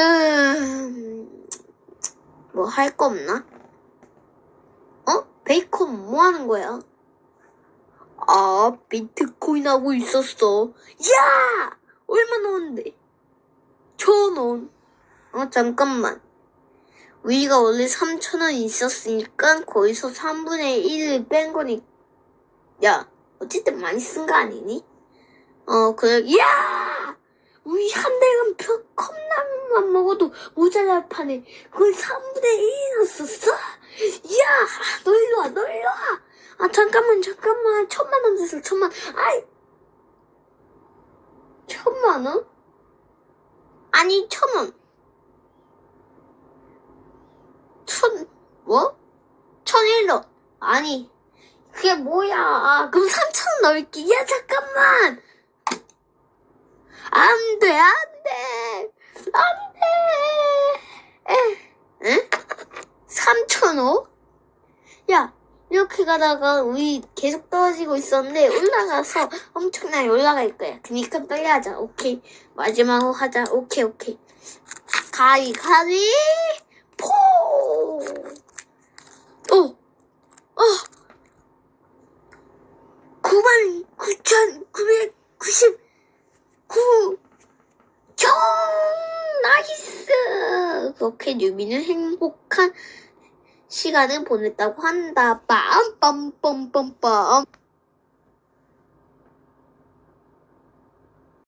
음, 뭐할 거 없나? 어? 베이컨 뭐 하는 거야? 아, 비트코인 하고 있었어. 야! 얼마 넣었는데? 천 원. 어, 잠깐만. 우리가 원래 3천 원 있었으니까 거기서 3분의 1을 뺀 거니. 야, 어쨌든 많이 쓴 거 아니니? 어, 그래. 야! 우리 한 달간 표 컵라면만 먹어도 모자랄 판에 그걸 3분의 1이 넣었었어? 야! 너 일로 와, 너 일로 와! 아, 잠깐만, 잠깐만. 천만 원 됐어, 천만. 아이! 천만 원? 아니, 천 원. 천, 뭐? 천일로. 아니, 그게 뭐야. 아, 그럼 삼천 원 넣을게. 야, 잠깐만! 안 돼, 안 돼! 안 돼! 에, 응? 삼천오? 야, 이렇게 가다가 우리 계속 떨어지고 있었는데 올라가서 엄청나게 올라갈 거야. 그니까 빨리 하자. 오케이. 마지막으로 하자. 오케이, 오케이. 가위, 가위, 포! 오! 어! 99,999! 나이스! 그렇게 유미는 행복한 시간을 보냈다고 한다. 빰빰빰빰빰.